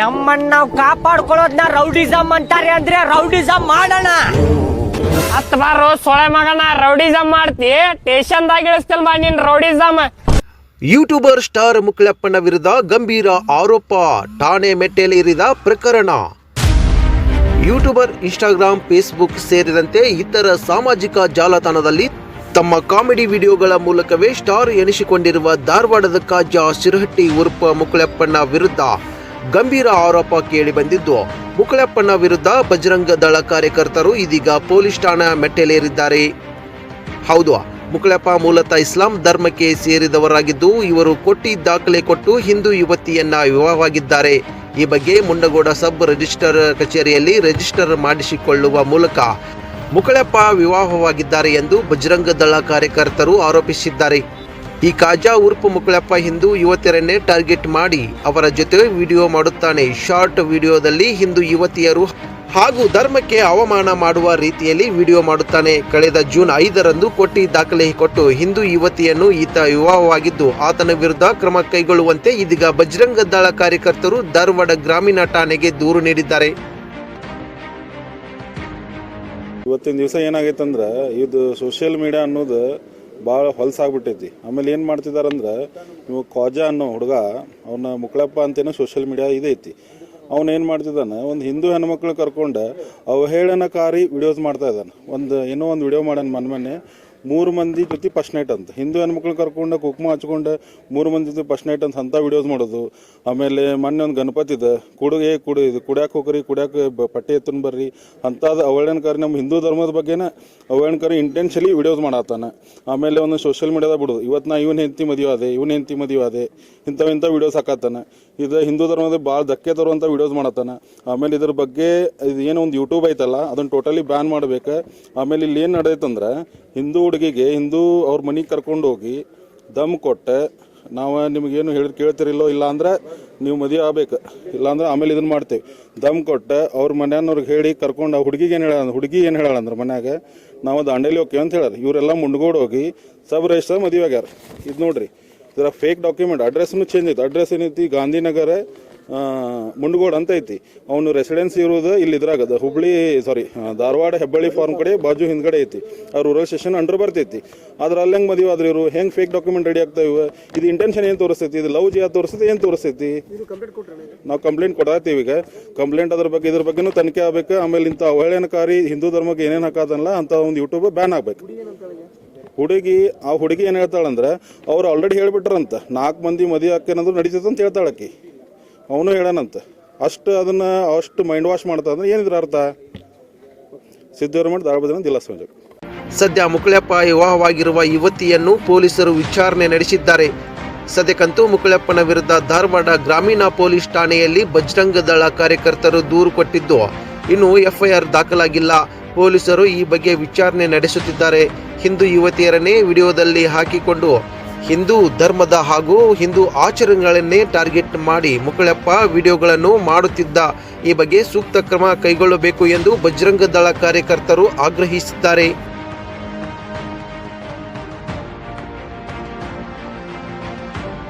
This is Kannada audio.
ನಮ್ಮನ್ನ ನಾವು ಕಾಪಾಡ್ಕೊಳ್ಳೋದ್ನ ರೌಡಿಸಮ್ ಅಂತಾರೆ ಅಂದ್ರೆ ರೌಡಿಸಮ್ ಮಾಡೋಣ. ಹತ್ ಬಾರು ಸೊಳೆ ಮಗನ ರೌಡಿಸಮ್ ಮಾಡ್ತಿ. ಸ್ಟೇಷನ್ದಾಗ ಇಳಿಸ್ತಲ್ ಬಾ ನಿನ್ ರೌಡಿಸಮ್ ಯೂಟ್ಯೂಬರ್ ಸ್ಟಾರ್ ಮುಕ್ಳಪ್ಪನ ವಿರುದ್ಧ ಗಂಭೀರ ಆರೋಪ. ಠಾಣೆ ಮೆಟ್ಟಲೇರಿದ ಪ್ರಕರಣ. ಯೂಟ್ಯೂಬರ್ ಇನ್ಸ್ಟಾಗ್ರಾಮ್ ಫೇಸ್ಬುಕ್ ಸೇರಿದಂತೆ ಇತರ ಸಾಮಾಜಿಕ ಜಾಲತಾಣದಲ್ಲಿ ತಮ್ಮ ಕಾಮಿಡಿ ವಿಡಿಯೋಗಳ ಮೂಲಕವೇ ಸ್ಟಾರ್ ಎನಿಸಿಕೊಂಡಿರುವ ಧಾರವಾಡದ ಕಾಜ ಸಿರಹಟ್ಟಿ ಉರ್ಪ ಮುಕ್ಲಪ್ಪಣ್ಣ ವಿರುದ್ಧ. ಗಂಭೀರ ಆರೋಪ ಕೇಳಿಬಂದಿದ್ದು ಮುಕುಳಪ್ಪನ ವಿರುದ್ಧ ಬಜರಂಗ ದಳ ಕಾರ್ಯಕರ್ತರು ಇದೀಗ ಪೊಲೀಸ್ ಠಾಣಾ ಮೆಟ್ಟಲೇರಿದ್ದಾರೆ. ಹೌದು, ಮುಕುಳಪ್ಪ ಮೂಲತಃ ಇಸ್ಲಾಂ ಧರ್ಮಕ್ಕೆ ಸೇರಿದವರಾಗಿದ್ದು, ಇವರು ಕೊಟ್ಟಿ ದಾಖಲೆ ಕೊಟ್ಟು ಹಿಂದೂ ಯುವತಿಯನ್ನ ವಿವಾಹವಾಗಿದ್ದಾರೆ. ಈ ಬಗ್ಗೆ ಮುಂಡಗೋಡ ಸಬ್ ರಿಜಿಸ್ಟರ್ ಕಚೇರಿಯಲ್ಲಿ ರಿಜಿಸ್ಟರ್ ಮಾಡಿಸಿಕೊಳ್ಳುವ ಮೂಲಕ ಮುಕುಳಪ್ಪ ವಿವಾಹವಾಗಿದ್ದಾರೆ ಎಂದು ಬಜರಂಗ ದಳ ಕಾರ್ಯಕರ್ತರು ಆರೋಪಿಸಿದ್ದಾರೆ. ಈ ಕಾಜಾ ಉರ್ಪು ಮುಕುಳಪ್ಪ ಹಿಂದೂ ಯುವತಿಯರನ್ನೇ ಟಾರ್ಗೆಟ್ ಮಾಡಿ ಅವರ ಜೊತೆ ವಿಡಿಯೋ ಮಾಡುತ್ತಾನೆ. ಶಾರ್ಟ್ ವಿಡಿಯೋದಲ್ಲಿ ಹಿಂದೂ ಯುವತಿಯರು ಹಾಗೂ ಧರ್ಮಕ್ಕೆ ಅವಮಾನ ಮಾಡುವ ರೀತಿಯಲ್ಲಿ ವಿಡಿಯೋ ಮಾಡುತ್ತಾನೆ. ಕಳೆದ ಜೂನ್ ಐದರಂದು ಕೊಟ್ಟಿ ದಾಖಲೆ ಕೊಟ್ಟು ಹಿಂದೂ ಯುವತಿಯನ್ನು ಈತ ವಿವಾಹವಾಗಿದ್ದು, ಆತನ ವಿರುದ್ಧ ಕ್ರಮ ಕೈಗೊಳ್ಳುವಂತೆ ಇದೀಗ ಬಜರಂಗ ದಳ ಕಾರ್ಯಕರ್ತರು ಧಾರವಾಡ ಗ್ರಾಮೀಣ ಠಾಣೆಗೆ ದೂರು ನೀಡಿದ್ದಾರೆ. ಇವತ್ತಿನ ದಿವಸ ಏನಾಗೈತಂದ್ರೆ, ಇದು ಸೋಷಿಯಲ್ ಮೀಡಿಯಾ ಅನ್ನೋದು ಭಾಳ ಹೊಲಸಾಗ್ಬಿಟ್ಟೈತಿ. ಆಮೇಲೆ ಏನು ಮಾಡ್ತಿದಾರಂದ್ರೆ, ಇವು ಕ್ವಾಜಾ ಅನ್ನೋ ಹುಡುಗ, ಅವನ ಮುಕ್ಳಪ್ಪ ಅಂತೇನೋ ಸೋಷಿಯಲ್ ಮೀಡಿಯಾ ಇದೈತಿ. ಅವನು ಏನು ಮಾಡ್ತಿದ್ದಾನೆ, ಒಂದು ಹಿಂದೂ ಹೆಣ್ಮಕ್ಳು ಕರ್ಕೊಂಡು ಅವಹೇಳನಕಾರಿ ವಿಡಿಯೋಸ್ ಮಾಡ್ತಾ ಇದ್ದಾನೆ. ಒಂದು, ಏನೋ ಒಂದು ವಿಡಿಯೋ ಮಾಡ್ಯಾನ ಮನೆ ಮೊನ್ನೆ ಮೂರು ಮಂದಿ ಜೊತೆ ಫಸ್ಟ್ ನೈಟ್ ಅಂತ. ಹಿಂದೂ ಹೆಣ್ಮಕ್ಳು ಕರ್ಕೊಂಡು ಕುಕ್ಮ ಹಚ್ಕೊಂಡು ಮೂರು ಮಂದಿ ಜೊತೆ ಫಸ್ಟ್ ನೈಟ್ ಅಂತ ಅಂಥ ವಿಡಿಯೋಸ್ ಮಾಡೋದು. ಆಮೇಲೆ ಮೊನ್ನೆ ಒಂದು ಗಣಪತಿ ಇದೆ. ಕುಡುಗೆ ಕುಡು ಇದು ಕುಡ್ಯಾಕೆ ಹೋಗ್ರಿ, ಕುಡ್ಯಾಕ ಪಟ್ಟೆ ಎತ್ತನ್ ಬರ್ರಿ ಅಂಥದ್ದು ಅವಹೇಳನಕಾರಿ ನಮ್ಮ ಹಿಂದೂ ಧರ್ಮದ ಬಗ್ಗೆನ ಅವಹೇಳನಕಾರಿ ಇಂಟೆನ್ಷಲಿ ವಿಡಿಯೋಸ್ ಮಾಡತ್ತಾನ ಆಮೇಲೆ ಒಂದು ಸೋಷಿಯಲ್ ಮೀಡಿಯಾದಾಗ ಬಿಡೋದು. ಇವತ್ತು ನಾ ಇವನ್ ಹೆಂಡತಿ ಮದುವೆ ಆದೆ, ಇವನ್ ಹೆಂಡತಿ ಮದುವೆ ಅದೇ ಇಂಥವು ಇಂಥ ವಿಡಿಯೋಸ್ ಹಾಕತ್ತಾನ ಇದು ಹಿಂದೂ ಧರ್ಮದ ಭಾಳ ಧಕ್ಕೆ ತರುವಂಥ ವಿಡಿಯೋಸ್ ಮಾಡತ್ತಾನ ಆಮೇಲೆ ಇದ್ರ ಬಗ್ಗೆ ಇದು ಏನೋ ಒಂದು ಯೂಟ್ಯೂಬ್ ಐತಲ್ಲ, ಅದನ್ನು ಟೋಟಲಿ ಬ್ಯಾನ್ ಮಾಡಬೇಕು. ಆಮೇಲೆ ಇಲ್ಲಿ ಏನು ನಡೆಯುತ್ತಂದ್ರೆ ಹಿಂದೂ ಹುಡುಗಿಗೆ ಹಿಂದೂ ಅವ್ರ ಮನೆಗೆ ಕರ್ಕೊಂಡು ಹೋಗಿ ದಮ್ ಕೊಟ್ಟೆ. ನಾವು ನಿಮಗೇನು ಹೇಳಿ ಕೇಳ್ತಿರಿಲ್ಲೋ ಇಲ್ಲ ಅಂದ್ರೆ ನೀವು ಮದುವೆ ಆಗ್ಬೇಕು. ಇಲ್ಲಾಂದ್ರೆ ಆಮೇಲೆ ಇದನ್ನ ಮಾಡ್ತೇವೆ. ದಮ್ ಕೊಟ್ಟೆ, ಅವ್ರ ಮನೆಯವ್ರಿಗೆ ಹೇಳಿ ಕರ್ಕೊಂಡು ಹುಡುಗಿಗೆ ಏನು ಹೇಳ ಹುಡುಗಿ ಏನು ಹೇಳ ಅಂದ್ರೆ ಮನ್ಯಾಗ, ನಾವು ದಾಂಡೇಲಿ ಹೋಗ್ತೀವಿ ಅಂತ ಹೇಳಾರೆ. ಇವರೆಲ್ಲ ಮುಂಡ್ಗೋಡ್ ಹೋಗಿ ಸಬ್ ರಿಜಿಸ್ಟರ್ ಮದುವೆ ಆಗ್ಯಾರ. ಇದು ನೋಡ್ರಿ, ಇದರ ಫೇಕ್ ಡಾಕ್ಯುಮೆಂಟ್ ಅಡ್ರೆಸ್ನು ಚೇಂಜ್ ಐತಿ ಅಡ್ರೆಸ್ ಏನೈತಿ? ಗಾಂಧಿನಗರ ಮುಂಡಗೋಡ್ ಅಂತ ಐತಿ. ಅವನು ರೆಸಿಡೆನ್ಸ್ ಇರೋದು ಇಲ್ಲಿ ಇದ್ರಾಗದ. ಹುಬ್ಳಿ ಸಾರಿ ಧಾರವಾಡ ಹೆಬ್ಬಳ್ಳಿ ಫಾರ್ಮ್ ಕಡೆ ಬಾಜು ಹಿಂದ್ಗಡೆ ಐತಿ. ಆ ರೂರಲ್ ಸ್ಟೇಷನ್ ಅಂಡರ್ ಬರ್ತೈತಿ. ಆದ್ರೆ ಅಲ್ಲಿ ಹೆಂಗೆ ಮದುವೆ ಆದ್ರೆ ಇವರು ಹೆಂಗೆ ಫೇಕ್ ಡಾಕ್ಯುಮೆಂಟ್ ರೆಡಿ ಆಗ್ತಾ ಇವೆ? ಇದು ಇಂಟೆನ್ಷನ್ ಏನು ತೋರಿಸ್ತೈತಿ? ಇದು ಲವ್ ಜಿಯಾ ತೋರಿಸ್ತೈತಿ ಏನು ತೋರಿಸ್ತೈತಿ? ನಾವು ಕಂಪ್ಲೇಂಟ್ ಕೊಡಾತೀವಿ ಈಗ. ಕಂಪ್ಲೇಂಟ್ ಅದ್ರ ಬಗ್ಗೆ ಇದ್ರ ಬಗ್ಗೆನೂ ತನಿಖೆ ಆಗ್ಬೇಕು. ಆಮೇಲೆ ಇಂಥ ಅವಹೇಳನಕಾರಿ ಹಿಂದೂ ಧರ್ಮಕ್ಕೆ ಏನೇನು ಹಾಕೋದಲ್ಲ ಅಂತ ಒಂದು ಯೂಟ್ಯೂಬ್ ಬ್ಯಾನ್ ಆಗ್ಬೇಕು. ಹುಡುಗಿ ಆ ಹುಡುಗಿ ಏನು ಹೇಳ್ತಾಳಂದ್ರೆ ಅವ್ರು ಆಲ್ರೆಡಿ ಹೇಳ್ಬಿಟ್ರಂತ. ನಾಲ್ಕು ಮಂದಿ ಮದುವೆ ಹಾಕೇನಂದ್ರೆ ನಡೀತೈತೆ ಅಂತ ಹೇಳ್ತಾಳಕ್ಕಿ ಅವನು ಹೇಳನಂತ. ಅಷ್ಟು ಅದನ್ನ ಅಷ್ಟು ಮೈಂಡ್ ವಾಶ್ ಮಾಡ್ತಾ ಅಂದ್ರೆ ಏನಿದ್ರ ಅರ್ಥ? ಸಿದ್ದರಾಮಯ್ಯ ದಾಳಬದಿನ ಜಿಲ್ಲಾ ಸಂಜೆ ಸದ್ಯ ಮುಕುಳಪ್ಪ ವಿವಾಹವಾಗಿರುವ ಯುವತಿಯನ್ನು ಪೊಲೀಸರು ವಿಚಾರಣೆ ನಡೆಸಿದ್ದಾರೆ. ಸದ್ಯಕ್ಕಂತೂ ಮುಕುಳಪ್ಪನ ವಿರುದ್ಧ ಧಾರವಾಡ ಗ್ರಾಮೀಣ ಪೊಲೀಸ್ ಠಾಣೆಯಲ್ಲಿ ಬಜರಂಗ ದಳ ಕಾರ್ಯಕರ್ತರು ದೂರು ಕೊಟ್ಟಿದ್ದು. ಇನ್ನು ಎಫ್ಐಆರ್ ದಾಖಲಾಗಿಲ್ಲ. ಪೊಲೀಸರು ಈ ಬಗ್ಗೆ ವಿಚಾರಣೆ ನಡೆಸುತ್ತಿದ್ದಾರೆ. ಹಿಂದೂ ಯುವತಿಯರನ್ನೇ ವಿಡಿಯೋದಲ್ಲಿ ಹಾಕಿಕೊಂಡು ಹಿಂದೂ ಧರ್ಮದ ಹಾಗೂ ಹಿಂದೂ ಆಚರಣೆಗಳನ್ನೇ ಟಾರ್ಗೆಟ್ ಮಾಡಿ ಮುಕುಳಪ್ಪ ವಿಡಿಯೋಗಳನ್ನು ಮಾಡುತ್ತಿದ್ದ ಈ ಬಗ್ಗೆ ಸೂಕ್ತ ಕ್ರಮ ಕೈಗೊಳ್ಳಬೇಕು ಎಂದು ಬಜರಂಗ ದಳ ಕಾರ್ಯಕರ್ತರು ಆಗ್ರಹಿಸಿದ್ದಾರೆ.